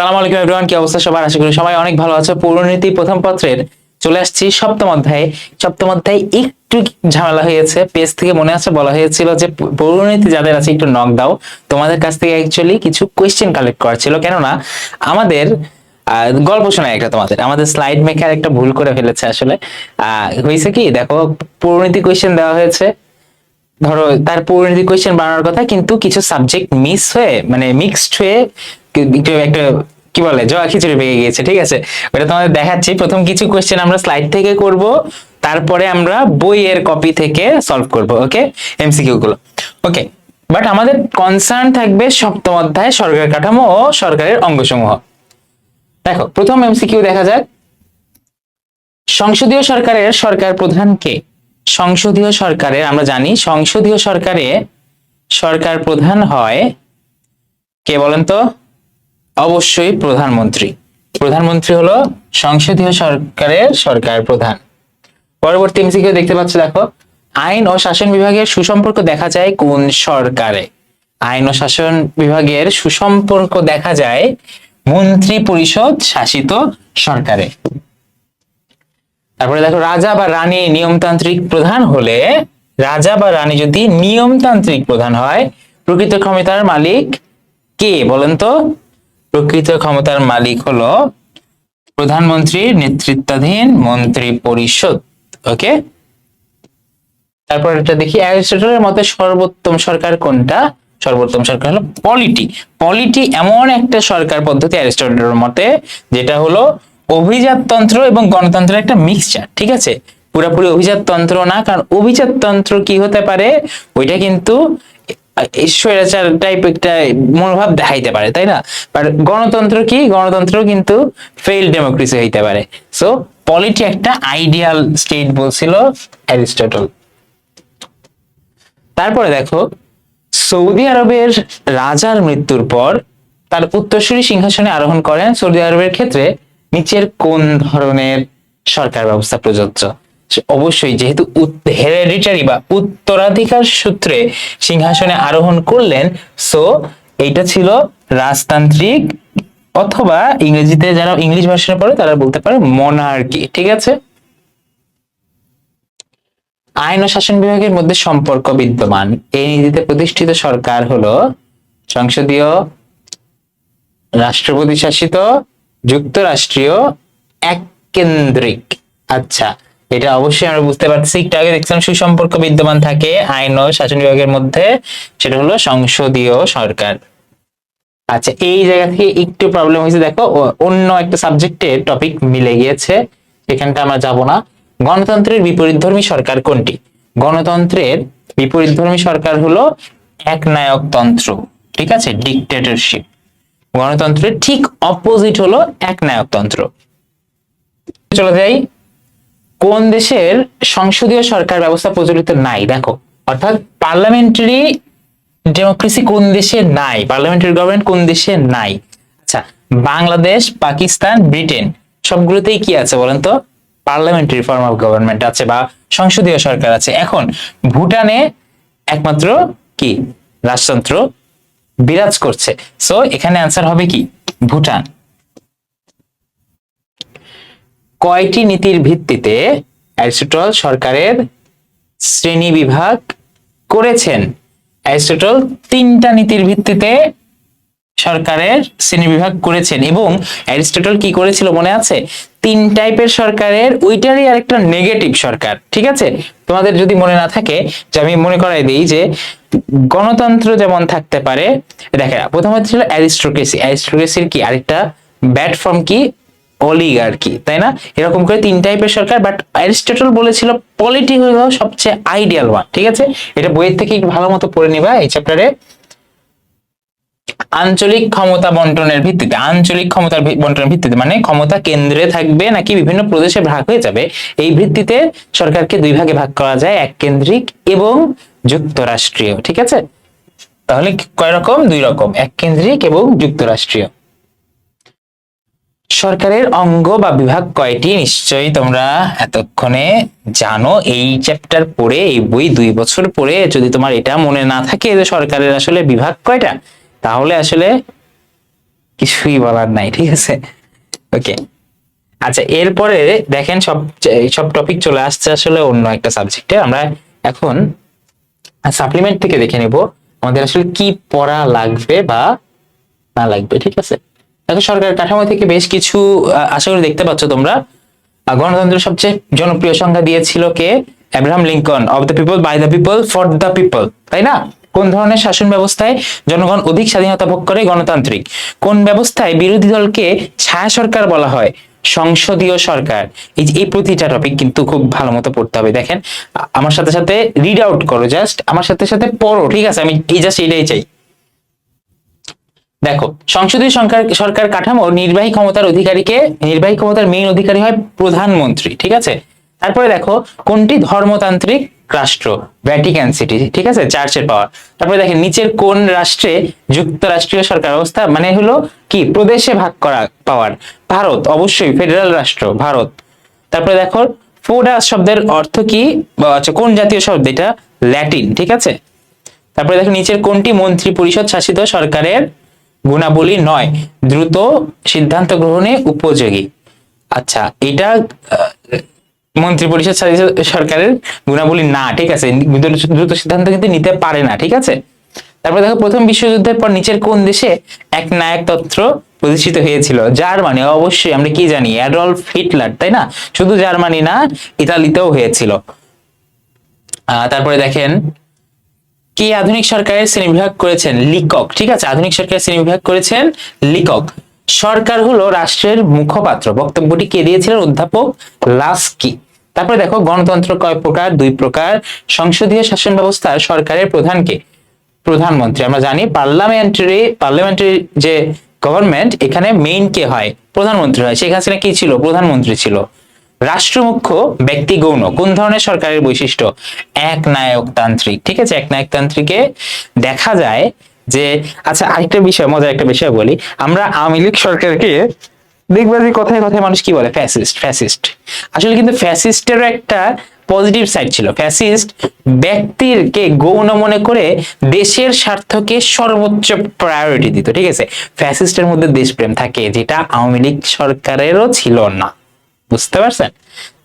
সালাম আলাইকুম এভরিওয়ান কি অবস্থা সবার? আশা করি সবাই অনেক ভালো আছে। পৌরনীতি প্রথম পত্রের চলে আসছি সপ্তম অধ্যায়ে। সপ্তম অধ্যায়ে একটু ঝামেলা হয়েছে। পেজ থেকে মনে আছে বলা হয়েছিল যে পৌরনীতি যাদের আছে একটু নক দাও তোমাদের কাছ থেকে অ্যাকচুয়ালি কিছু কোয়েশ্চেন কালেক্ট করা ছিল। কেননা আমাদের গল্প শোনায় একটা তোমাদের। আমাদের স্লাইড মেকার একটা ভুল করে ফেলেছে আসলে। আহ, হয়েছে কি? দেখো পৌরনীতি কোয়েশ্চেন দেওয়া হয়েছে। ধরো, তার পরিণতি কোয়েশ্চেন বানানোর কথা, কিন্তু কিছু সাবজেক্ট মিস হয়ে মানে মিক্সড হয়ে, একটা কি বলে জয়া খিচুড়ি পেয়ে গিয়েছে, ঠিক আছে? ওটা তোমাদের দেখাচ্ছি। প্রথম কিছু কোয়েশ্চেন আমরা স্লাইড থেকে করব, তারপরে আমরা বইয়ের কপি থেকে সলভ করব ওকে এমসিকিউ গুলো। ওকে বাট আমাদের কনসার্ন থাকবে সপ্তম অধ্যায় সরকার কাঠামো ও সরকারের অঙ্গসমূহ। দেখো, প্রথম এমসিকিউ দেখা যাক। সংসদীয় সরকারের সরকার প্রধান কে? সংসদীয় সরকারের আমরা জানি সংসদীয় সরকারে সরকার প্রধান হয় কে বলেন তো? অবশ্যই প্রধানমন্ত্রী। প্রধানমন্ত্রী হলো সংসদীয় সরকারের সরকার প্রধান। পরবর্তী এমসিকিউ দেখতে পাচ্ছ, দেখো। আইন ও শাসন বিভাগের সুসম্পর্ক দেখা যায় কোন সরকারে? আইন ও শাসন বিভাগের সুসম্পর্ক দেখা যায় মন্ত্রী পরিষদ শাসিত সরকারে। তারপরে দেখো রাজা বা রানী নিয়মতান্ত্রিক প্রধান হলে রাজা বা রানী যদি নিয়মতান্ত্রিক প্রধান হয়, প্রকৃত ক্ষমতার মালিক কে বলেন তো? প্রকৃত ক্ষমতার মালিক হলো প্রধানমন্ত্রীর নেতৃত্বাধীন মন্ত্রী পরিষদ ওকে? তারপর এটা দেখি, অ্যারিস্টটলের মতে সর্বোত্তম সরকার কোনটা? সর্বোত্তম সরকার হলো পলিটি। পলিটি এমন একটা সরকার পদ্ধতি অ্যারিস্টটলের মতে, যেটা হলো অভিজাততন্ত্র এবং গণতন্ত্রের একটা মিক্সচার ঠিক আছে? পুরোপুরি অভিজাততন্ত্র না, কারণ অভিজাততন্ত্র কি হতে পারে? ওইটা কিন্তু স্বৈরাচার টাইপ একটা মনোভাব দেখাইতে পারে, তাই না? বাট গণতন্ত্র কি? গণতন্ত্র কিন্তু ফেইল ডেমোক্রেসি হইতে পারে। সো পলিটি একটা আইডিয়াল স্টেট বলছিল অ্যারিস্টটল তারপরে দেখো, সৌদি আরবের রাজার মৃত্যুর পর তার উত্তরসূরি সিংহাসনে আরোহণ করেন সৌদি আরবের ক্ষেত্রে নিচের কোন ধরনের সরকার ব্যবস্থা প্রযোজ্য? অবশ্যই যেহেতু হেরেডিটারি বা উত্তরাধিকার সূত্রে সিংহাসনে আরোহণ করলেন, সো এইটা ছিল রাজতান্ত্রিক অথবা ইংরেজিতে যারা ইংলিশ ভার্সনে পড়ে তারা বলতে পারে মনার্কি ঠিক আছে? আইন ও শাসন বিভাগের মধ্যে সম্পর্ক বিদ্যমান। এই নীতিতে প্রতিষ্ঠিত সরকার হলো সংসদীয়, রাষ্ট্রপতি শাসিত যুক্তরাষ্ট্রীয় এককেন্দ্রিক। আচ্ছা এটা অবশ্যই আমরা বুঝতে পারছি একটু আগে দেখছিলাম সুসম্পর্ক বিদ্যমান থাকে, আইন ও শাসন বিভাগের মধ্যে। সেটা হলো সংসদীয় সরকার। আচ্ছা এই জায়গা থেকে একটু প্রবলেম হয়েছে। দেখো অন্য একটা সাবজেক্টে টপিক মিলে গিয়েছে। সেখানটা আমরা যাব না। গণতন্ত্রের বিপরীতধর্মী সরকার কোনটি? গণতন্ত্রের বিপরীতধর্মী সরকার হলো একনায়কতন্ত্র। ঠিক আছে? ডিকটেটরশিপ গণতন্ত্রের ঠিক অপোজিট হলো একনায়কতন্ত্র চলে যাই। কোন দেশের সংসদীয় সরকার ব্যবস্থা প্রচলিত নাই? দেখো, অর্থাৎ পার্লামেন্টারি ডেমোক্রেসি কোন দেশে নাই? পার্লামেন্টারি গভর্নমেন্ট কোন দেশে নাই? আচ্ছা বাংলাদেশ, পাকিস্তান, ব্রিটেন, সবগুলোতেই কি আছে বলেন তো? পার্লামেন্টারি ফর্ম অফ গভর্নমেন্ট আছে বা সংসদীয় সরকার আছে। এখন ভুটানে একমাত্র কি? রাজতন্ত্র। বিরাজ করছে। সো এখানে অ্যান্সার হবে কি? ভুটান। কয়টি নীতির ভিত্তিতে অ্যারিস্টটল সরকারের শ্রেণি বিভাগ করেছেন? অ্যারিস্টটল তিনটা নীতির ভিত্তিতে সরকারের শ্রেণি বিভাগ করেছেন এবং অ্যারিস্টটল কি করেছিল মনে আছে? তিন টাইপের সরকারের, ওইটারই আরেকটা নেগেটিভ সরকার, ঠিক আছে? তোমাদের যদি মনে না থাকে, যে আমি মনে করাই দিই যে গণতন্ত্র যেমন থাকতে পারে, দেখে প্রথমত ছিল অ্যারিস্টোক্রেসি অ্যারিস্টোক্রেসির কি আরেকটা ব্যাড ফর্ম কি? অলিগার্কি তাই না? এরকম করে তিন টাইপের সরকার বাট অ্যারিস্টটল বলেছিল পলিটি সবচেয়ে আইডিয়াল ওয়ান ঠিক আছে? এটা বইয়ের থেকে ভালো মতো পড়ে নিবা, এই চ্যাপ্টারে আঞ্চলিক ক্ষমতা বন্টনের ভিত্তিতে, আঞ্চলিক ক্ষমতার বন্টনের ভিত্তিতে মানে ক্ষমতা কেন্দ্রে থাকবে নাকি বিভিন্ন প্রদেশে ভাগ হয়ে যাবে, এই ভিত্তিতে সরকারকে দুই ভাগে ভাগ করা যায়, এক কেন্দ্রিক এবং যুক্তরাষ্ট্রীয়, ঠিক আছে? তাহলে কয় রকম? দুই রকম, এক কেন্দ্রিক এবং যুক্তরাষ্ট্রীয়। সরকারের অঙ্গ বা বিভাগ কয়টি? নিশ্চয়ই তোমরা এতক্ষণে জানো, এই চ্যাপ্টার পড়ে, এই বই দুই বছর পড়ে, যদি তোমার এটা মনে না থাকে, যে সরকারের আসলে বিভাগ কয়টা? তাহলে আসলে কিছুই বলার নাই, ঠিক আছে? ওকে আচ্ছা এরপরে দেখেন সব সব টপিক চলে আসছে আসলে অন্য একটা সাবজেক্টে আমরা এখন সাপ্লিমেন্ট থেকে দেখে নিব আমাদের আসলে কি পড়া লাগবে বা না লাগবে, ঠিক আছে? দেখো, সরকারের কাঠামো থেকে বেশ কিছু আশা করি দেখতে পাচ্ছ তোমরা। গণতন্ত্রের সবচেয়ে জনপ্রিয় সংখ্যা দিয়েছিল কে? Abraham Lincoln of the people by the people for the people তাই না? কোন ধরনের শাসন ব্যবস্থায় জনগণ অধিক স্বাধীনতা ভোগ করে গণতান্ত্রিক? কোন ব্যবস্থায় বিরোধী দলকে ছায়া সরকার বলা হয়? সংসদীয় সরকার। এই যে, এই প্রতিটা টপিক কিন্তু খুব ভালো মতো পড়তে হবে। দেখেন আমার সাথে সাথে রিড আউট করো জাস্ট আমার সাথে সাথে পড়ো, ঠিক আছে? আমি এই জাস্ট এটাই চাই। দেখো, সংসদীয় সরকার সরকার কাঠামো নির্বাহী ক্ষমতার অধিকারীকে, নির্বাহী ক্ষমতার মেইন অধিকারী হয় প্রধানমন্ত্রী, ঠিক আছে? তারপরে দেখো, কোনটি ধর্মতান্ত্রিক? রাষ্ট্র ভ্যাটিকান সিটি ঠিক আছে? চার্চের পাওয়ার তারপরে দেখেন, নিচের কোন রাষ্ট্রে যুক্তরাষ্ট্রীয় সরকার ব্যবস্থা মানে হলো কি? প্রদেশে ভাগ করা পাওয়ার ভারত, অবশ্যই ফেডারেল রাষ্ট্র, ভারত। তারপরে দেখো ফোডাস শব্দের অর্থ কি? আচ্ছা কোন জাতীয় শব্দ? এটা ল্যাটিন ঠিক আছে? তারপরে দেখো, নিচের কোনটি মন্ত্রী পরিষদ শাসিত সরকারের গুণাবলী নয়? দ্রুত সিদ্ধান্ত গ্রহণে উপযোগী। আচ্ছা এটা মন্ত্রী পরিষদ সরকারের গুণাবলী না, ঠিক আছে? দ্রুত- সিদ্ধান্ত কিন্তু নিতে পারে না, ঠিক আছে? তারপরে দেখো, প্রথম বিশ্বযুদ্ধের পর নিচের কোন দেশে এক নায়কতন্ত্র প্রতিষ্ঠিত হয়েছিল? জার্মানি। অবশ্যই, আমরা কি জানি? অ্যাডলফ হিটলার, তাই না? শুধু জার্মানি না, ইতালিতেও হয়েছিল। তারপরে দেখেন, কে আধুনিক সরকারের শ্রেণীবিভাগ করেছেন? লিকক, ঠিক আছে? আধুনিক সরকারের শ্রেণীবিভাগ করেছেন লিকক। সরকার হলো রাষ্ট্রের মুখপাত্র। বক্তব্যটি কে দিয়েছিলেন? অধ্যাপক লাস্কি। তারপরে দেখো, গণতন্ত্র কয় প্রকার? দুই প্রকার। সংসদীয় শাসন ব্যবস্থার সরকারের প্রধানকে, প্রধানমন্ত্রী। আমরা জানি পার্লামেন্টারি পার্লামেন্টারি যে গভর্নমেন্ট, এখানে মেইন কে হয়? প্রধানমন্ত্রী হয়। হাসিনা কি ছিল? প্রধানমন্ত্রী ছিল। রাষ্ট্রমুখ্য ব্যক্তি গৌণ। কোন ধরনের সরকারের বৈশিষ্ট্য? এক নায়কতান্ত্রিক ঠিক আছে? এক নায়কতান্ত্রিকে দেখা যায় যে আচ্ছা আরেকটা বিষয়, মজার একটা বিষয় বলি। আমরা আওয়ামী লীগ সরকারকে দেখবা যে কথায় কথায় মানুষ কি বলে? ফ্যাসিস্ট ফ্যাসিস্ট আসলে কিন্তু ফ্যাসিস্টেরও একটা পজিটিভ সাইড ছিল। ফ্যাসিস্ট ব্যক্তিরকে গৌণ মনে করে দেশের স্বার্থকে সর্বোচ্চ প্রায়োরিটি দিত, ঠিক আছে? ফ্যাসিস্টের মধ্যে দেশপ্রেম থাকে, যেটা আওয়ামী লীগ সরকারেরও ছিল না। বুঝতে পারছেন?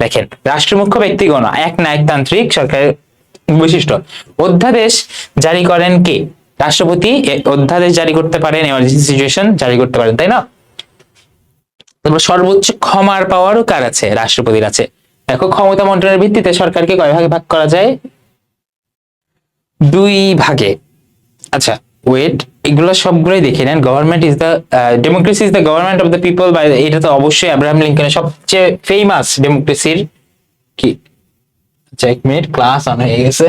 দেখেন, রাষ্ট্রমুখ্য ব্যক্তিগণ, এক নায়কতান্ত্রিক সরকারের বৈশিষ্ট্য। অধ্যাদেশ জারি করেন কে? রাষ্ট্রপতি অধ্যাদেশ জারি করতে পারেন এমার্জেন্সি সিচুয়েশন জারি করতে পারেন, তাই না? তারপর সর্বোচ্চ ক্ষমার পাওয়ারও কার আছে? রাষ্ট্রপতির আছে। দেখো, ক্ষমতা বন্টনের ভিত্তিতে সরকারকে কয় ভাগে ভাগ করা যায়? দুই ভাগে। আচ্ছা ওয়েট এগুলো সবগুলোই দেখে নেন। Government is the democracy is the government of the people by এটা তো অবশ্যই আব্রাহাম লিঙ্কনের সবচেয়ে ফেমাস ডেমোক্রেসির কি? আচ্ছা এক মিনিট ক্লাস অন হয়ে গেছে।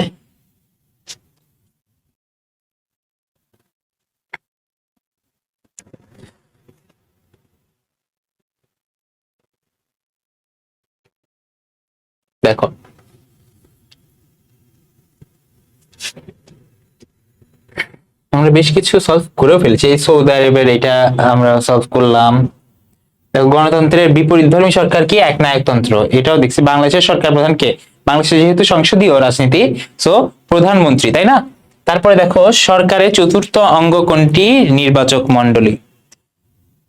দেখো। আমরা বেশ কিছু সলভ করেও ফেলেছি। এই সৌদি আরবের এটা আমরা সলভ করলাম। গণতন্ত্রের বিপরীত ধর্মী সরকার কি? এক নায়কতন্ত্র। এটাও দেখছি বাংলাদেশের সরকার প্রধান কে? বাংলাদেশে যেহেতু সংসদীয় রাজনীতি সো প্রধানমন্ত্রী, তাই না? তারপরে দেখো, সরকারের চতুর্থ অঙ্গ কোনটি? নির্বাচক মন্ডলী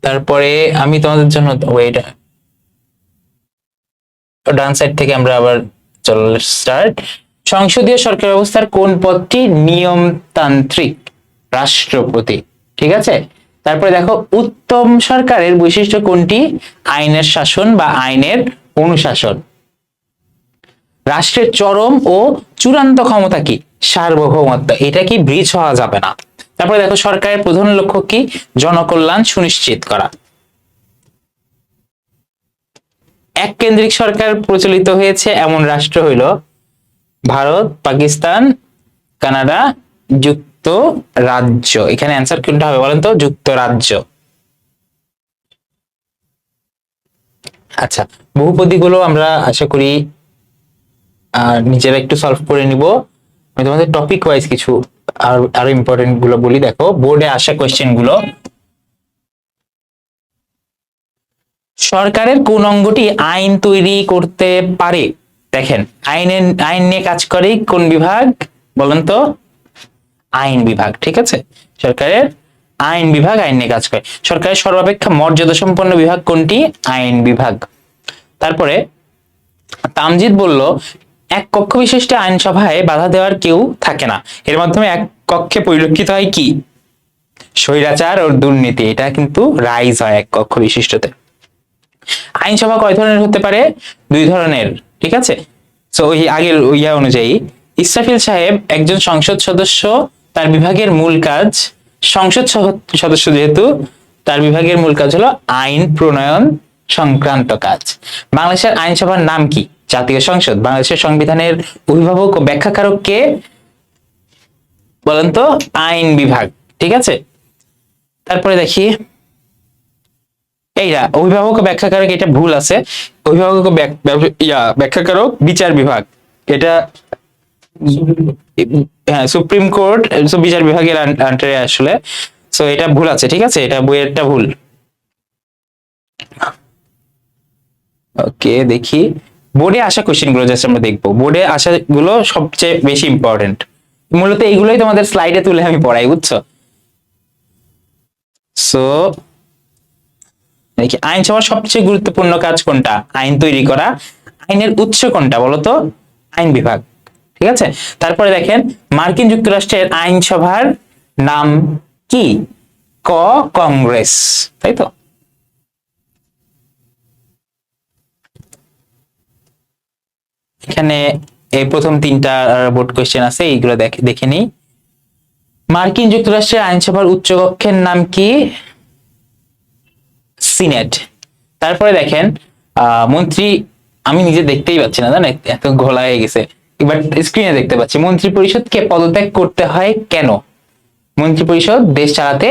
তারপরে আমি তোমাদের জন্য ওয়েট ডান সাইড থেকে আমরা আবার চল স্টার্ট সংসদীয় সরকার ব্যবস্থার কোন পদটি নিয়মতান্ত্রিক? রাষ্ট্রপতি। ঠিক আছে? তারপরে দেখো, উত্তম সরকারের বৈশিষ্ট্য কোনটি? আইনের শাসন বা আইনের অনুশাসন। রাষ্ট্রের চরম ও চূড়ান্ত ক্ষমতা কি? সার্বভৌমত্ব। এটা কি ব্রিজ হওয়া যাবে না? তারপরে দেখো, সরকারের প্রধান লক্ষ্য কি? জনকল্যাণ সুনিশ্চিত করা। এক কেন্দ্রিক সরকার প্রচলিত হয়েছে এমন রাষ্ট্র হইল ভারত, পাকিস্তান, কানাডা যুক্ত রাজ্য এখানে অ্যান্সার কোনটা হবে বলেন তো? যুক্তরাজ্য। আচ্ছা বহুপদীগুলো আমরা আশা করি নিজেরা একটু সলভ করে নিব। আমি তোমাদের টপিক ওয়াইজ কিছু আর, আরও ইম্পর্টেন্টগুলো বলি। দেখো বোর্ডে আসা কোয়েশ্চেনগুলো সরকারের কোন অঙ্গটি আইন তৈরি করতে পারে? দেখেন, আইনের, আইন নিয়ে কাজ করে কোন বিভাগ? বলেন তো, আইন বিভাগ, ঠিক আছে? সরকারের আইন বিভাগ আইন নিয়ে কাজ করে। সরকারের সর্বাপেক্ষা মর্যাদা সম্পন্ন বিভাগ কোনটি? আইন বিভাগ। তারপরে তামজিদ বলল, এক কক্ষ বিশিষ্ট আইনসভায় বাধা দেওয়ার কেউ থাকে না। এর মাধ্যমে এক কক্ষে পরিলক্ষিত হয় কি? স্বৈরাচার ও দুর্নীতি, এটা কিন্তু রাইজ হয় এক কক্ষ বিশিষ্টতে। আইনসভা কয় ধরনের হতে পারে? দুই ধরনের, ঠিক আছে? তো ওই আগের ইয়া অনুযায়ী, ইসরাফিল সাহেব একজন সংসদ সদস্য, তার বিভাগের মূল কাজ, সংসদ সদস্য যেহেতু, তার বিভাগের মূল কাজ হলো আইন প্রণয়ন সংক্রান্ত কাজ। বাংলাদেশের আইনসভার নাম কি? জাতীয় সংসদ। বাংলাদেশের সংবিধানের অভিভাবক ও ব্যাখ্যাকারক কে? বলেন তো, আইন বিভাগ, ঠিক আছে? তারপরে দেখি। এইটা অভিভাবক ব্যাখ্যাকারক, এটা ভুল আছে। অভিভাবক ব্যাক- ইয়া, ব্যাখ্যাকারক, বিচার বিভাগ। এটা হ্যাঁ সুপ্রিম কোর্ট বিচার বিভাগের আন্ডারে আসলে। সো এটা ভুল আছে, ঠিক আছে? এটা বইয়েরটা ভুল। ওকে, দেখি। বোর্ডে আসা কোশ্চেনগুলো জাস্ট আমরা দেখব। বোর্ডে আসা গুলো সবচেয়ে বেশি ইম্পর্টেন্ট মূলত এইগুলোই তোমাদের স্লাইডে তুলে আমি পড়াই, বুঝছ? সো দেখি আইনসভার সবচেয়ে গুরুত্বপূর্ণ কাজ কোনটা? আইন তৈরি করা। আইনের উৎস কোনটা বলতো? আইন বিভাগ। ঠিক আছে? তারপরে দেখেন, মার্কিন যুক্তরাষ্ট্রের আইনসভার নাম কি? ক, কংগ্রেস। তাই তো? এখানে এই প্রথম তিনটা বোর্ড কোশ্চেন আছে, এইগুলো দেখে দেখে নিই। মার্কিন যুক্তরাষ্ট্রের আইনসভার উচ্চকক্ষের নাম কি? সিনেট। তারপরে দেখেন মন্ত্রী, আমি নিজে দেখতেই পাচ্ছি না, জানেন? এত ঘোলা হয়ে গেছে। এবার স্ক্রিনে দেখতে পাচ্ছি, মন্ত্রী পরিষদকে পদত্যাগ করতে হয় কেন? মন্ত্রী পরিষদ দেশ চালাতে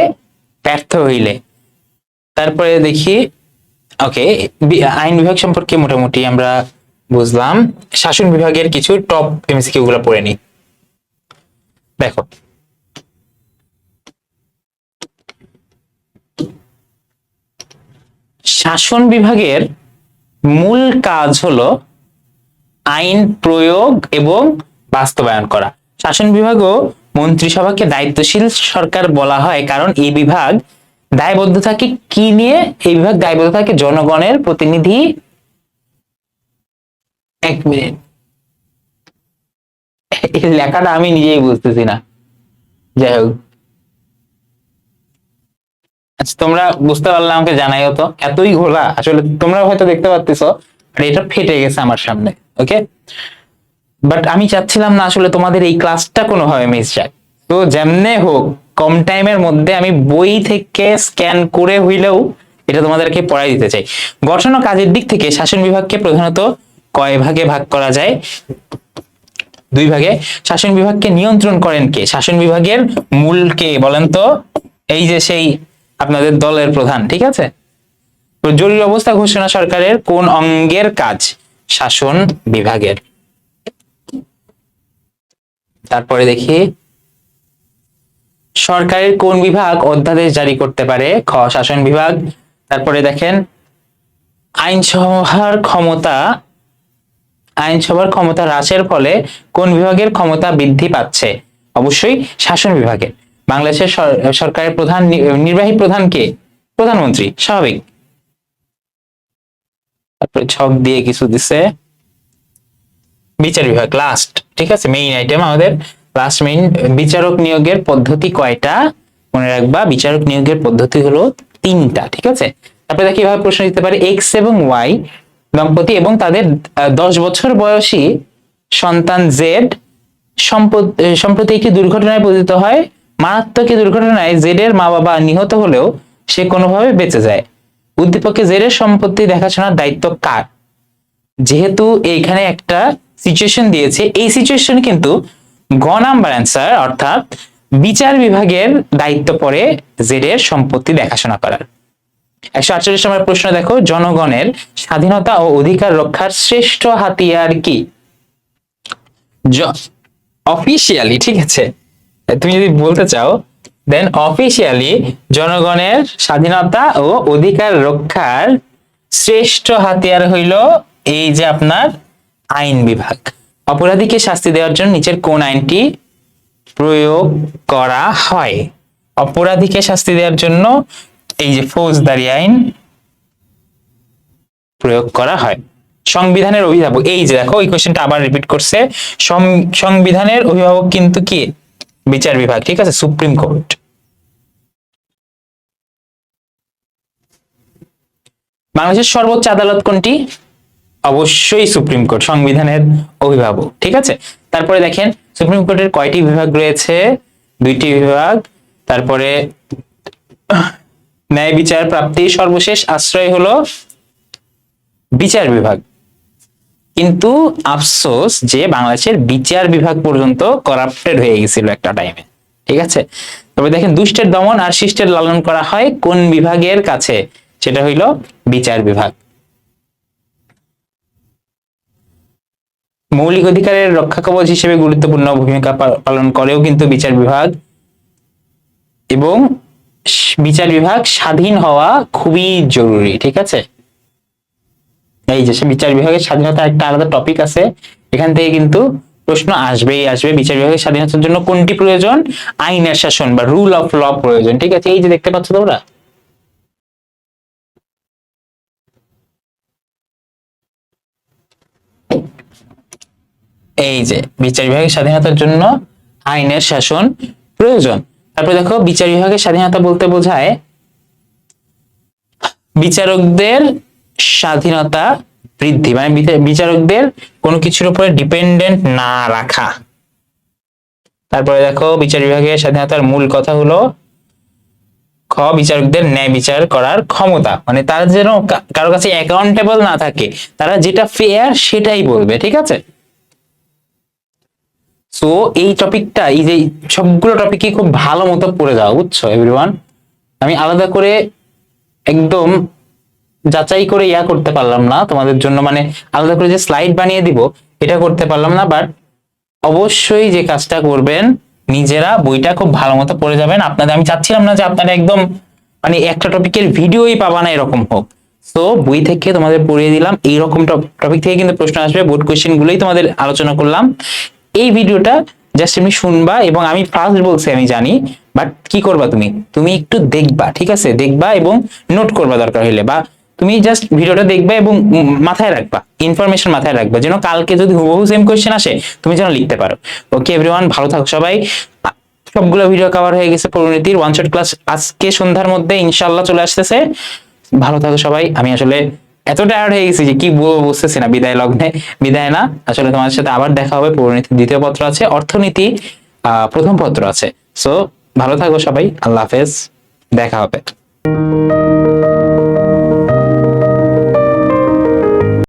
ব্যর্থ হইলে। তারপরে দেখি, ওকে আইন বিভাগ সম্পর্কে মোটামুটি আমরা বুঝলাম। শাসন বিভাগের কিছু টপ এমসিকিউ গুলো পড়ে নিই। দেখো শাসন বিভাগের মূল কাজ হলো আইন প্রয়োগ এবং বাস্তবায়ন করা। শাসন বিভাগও মন্ত্রিসভাকে দায়িত্বশীল সরকার বলা হয় কারণ এই বিভাগ দায়বদ্ধ থাকে কি নিয়ে? এই বিভাগ দায়বদ্ধ থাকে জনগণের প্রতিনিধি এক মিনিট। লেখাটা আমি নিজেই বুঝতেছি না। যাই হোক। আচ্ছা তোমরা বুঝতে পারলে আমাকে জানাইও তো। এতই ঘোলা, আসলে তোমরা হয়তো দেখতে পাচ্ছ এটা ফেটে গেছে আমার সামনে ওকে বাট আমি চাচ্ছিলাম না আসলে তোমাদের এই ক্লাসটা কোনোভাবে মিস যায়। তো যেমনে হোক, কম টাইমের মধ্যে আমি বই থেকে স্ক্যান করে হইলেও এটা তোমাদেরকে পড়াই দিতে চাই। গঠন ও কাজের দিক থেকে শাসন বিভাগকে প্রধানত কয় ভাগে ভাগ করা যায়? দুই ভাগে। শাসন বিভাগকে নিয়ন্ত্রণ করেন কে? শাসন বিভাগের মূল কে বলেন তো? এই যে সেই আপনাদের দলের প্রধান, ঠিক আছে? জরুরি অবস্থা ঘোষণা সরকারের কোন অঙ্গের কাজ? শাসন বিভাগের। তারপরে দেখি, সরকারের কোন বিভাগ অধ্যাদেশ জারি করতে পারে? খ, শাসন বিভাগ। তারপরে দেখেন আইনসভার ক্ষমতা আইনসভার ক্ষমতা হ্রাসের ফলে কোন বিভাগের ক্ষমতা বৃদ্ধি পাচ্ছে? অবশ্যই শাসন বিভাগের। বাংলাদেশের সরকারের প্রধান নির্বাহী প্রধান কে? প্রধানমন্ত্রী, স্বাভাবিক। তারপরে ছক দিয়ে কিছু দিছে। বিচার বিভাগ লাস্ট ঠিক আছে? মেইন আইটেম আমাদের। লাস্ট মেইন বিচারক নিয়োগের পদ্ধতি কয়টা? মনে রাখবা, বিচারক নিয়োগের পদ্ধতি হলো তিনটা, ঠিক আছে? তারপরে দেখি এভাবে প্রশ্ন দিতে পারে এক্স এবং ওয়াই দম্পতি এবং তাদের দশ বছর বয়সী সন্তান জেড সম্প্রতি একটি দুর্ঘটনায় পতিত হয়। মারাত্মক দুর্ঘটনায় জেড এর মা বাবা নিহত হলেও সে কোনোভাবে বেঁচে যায়। উদ্দীপকে জেড এর সম্পত্তি দেখাশোনার দায়িত্ব কার? যেহেতু এইখানে একটা সিচুয়েশন দিয়েছে, এই সিচুয়েশন কিন্তু গ নাম্বার অ্যান্সার অর্থাৎ বিচার বিভাগের দায়িত্ব পড়ে জেড এর সম্পত্তি দেখাশোনা করার। একশো আটচল্লিশ নম্বর প্রশ্ন দেখো, জনগণের স্বাধীনতা ও অধিকার রক্ষার শ্রেষ্ঠ হাতিয়ার কি? অফিসিয়ালি ঠিক আছে। তুমি যদি বলতে চাও দেন অফিসিয়ালি জনগণের স্বাধীনতা ও অধিকার রক্ষার শ্রেষ্ঠ হাতিয়ার হইল এই যে আপনার আইন বিভাগ। অপরাধীকে শাস্তি দেওয়ার জন্য নিচের কোন আইনটি প্রয়োগ করা হয়? অপরাধীকে শাস্তি দেওয়ার জন্য এই যে ফৌজদারি আইন প্রয়োগ করা হয়। সংবিধানের অভিভাবক, এই যে দেখো, এই কোশ্চেনটা আবার রিপিট করছে। সংবিধানের অভিভাবক কিন্তু কি? বিচার বিভাগ, ঠিক আছে? Supreme court. বাংলাদেশের সর্বোচ্চ আদালত কোনটি? অবশ্যই সুপ্রিম কোর্ট, সংবিধানের অভিভাবক, ঠিক আছে? তারপরে দেখেন, সুপ্রিম কোর্টের কয়টি বিভাগ রয়েছে? দুইটি বিভাগ, তারপরে ন্যায় বিচার প্রাপ্তির সর্বশেষ আশ্রয় হলো বিচার বিভাগ। কিন্তু আফসোস যে বাংলাদেশের বিচার বিভাগ পর্যন্ত করাপ্টেড হয়ে গেছিল একটা টাইমে ঠিক আছে? তবে দেখেন, দুষ্টের দমন আর শিষ্টের লালন করা হয় কোন বিভাগের কাছে? সেটা হইল বিচার বিভাগ। মৌলিক অধিকারের রক্ষা কবচ হিসেবে গুরুত্বপূর্ণ ভূমিকা পালন করেও কিন্তু বিচার বিভাগ। এবং বিচার বিভাগ স্বাধীন হওয়া খুবই জরুরি, ঠিক আছে? এই যে বিচার বিভাগের স্বাধীনতা একটা আলাদা টপিক আছে। এখান থেকে কিন্তু প্রশ্ন আসবেই, আসবে বিচার বিভাগের স্বাধীনতার জন্য কোনটি প্রয়োজন? আইনের শাসন বা রুল অফ ল প্রয়োজন, ঠিক আছে? এই যে দেখতে পাচ্ছ তোমরা? এই যে বিচার বিভাগের স্বাধীনতার জন্য আইনের শাসন প্রয়োজন। তারপরে দেখো, বিচার বিভাগের স্বাধীনতা বলতে বোঝায় বিচারকদের স্বাধীনতা বৃদ্ধি মানে বিচা- বিচারকদের কোনো কিছুর উপরে ডিপেন্ডেন্ট না রাখা। তারপরে দেখো, বিচার বিভাগের স্বাধীনতার মূল কথা হলো, খ, বিচারকদের ন্যায় বিচার করার ক্ষমতা। মানে তারা যেন কারও কাছে অ্যাকাউন্টেবল না থাকে, তারা যেটা ফেয়ার সেটাই বলবে, ঠিক আছে? সো এই টপিকটা এই যে সবগুলো টপিকই খুব ভালো মতো পড়ে যাও, বুঝছ এভরিওয়ান আমি আলাদা করে একদম যাচাই করে ইয়া করতে পারলাম না। তোমাদের জন্য মানে আলাদা করে যে স্লাইড বানিয়ে দিব, এটা করতে পারলাম না বাট অবশ্যই যে কাজটা করবেন, নিজেরা বইটা খুব ভালো মতো পড়ে যাবেন। আপনাদের, আমি চাচ্ছিলাম না যে আপনারা একদম মানে একটা টপিকের ভিডিওই পাবা না এরকম হোক। তো বই থেকে তোমাদের পড়িয়ে দিলাম। এইরকম টপিক থেকে কিন্তু প্রশ্ন আসবে বোর্ড কোয়েশ্চেন গুলোই তোমাদের আলোচনা করলাম। এই ভিডিওটা জাস্ট এমনি শুনবা এবং আমি ফার্স্ট বলছি, আমি জানি বাট কি করবা তুমি? তুমি একটু দেখবা, ঠিক আছে? দেখবা এবং নোট করবা দরকার হইলে, বা তুমি জাস্ট ভিডিওটা দেখবে এবং মাথায় রাখবা ইনফরমেশন মাথায় রাখবা, যেন কালকে যদি হুবহু সেম কোয়েশ্চেন আসে, তুমি যেন লিখতে পারো। ওকে এভরিওয়ান ভালো থাকো সবাই। সবগুলো ভিডিও কভার হয়ে গেছে পরিণতির ওয়ান শট ক্লাস আজকে সন্ধ্যার মধ্যে ইনশাল্লাহ চলে আসতেছে। ভালো থাকো সবাই। আমি আসলে এত টায়ার্ড হয়ে গেছি যে কি বলব বুঝতেছি না, বিদায় লগ্নে, বিদায় না। আসলে তোমার সাথে আবার দেখা হবে, পরিণতির দ্বিতীয় পত্র আছে, অর্থনীতি প্রথম পত্র আছে। সো ভালো থাকো সবাই, আল্লাহ হাফেজ, দেখা হবে।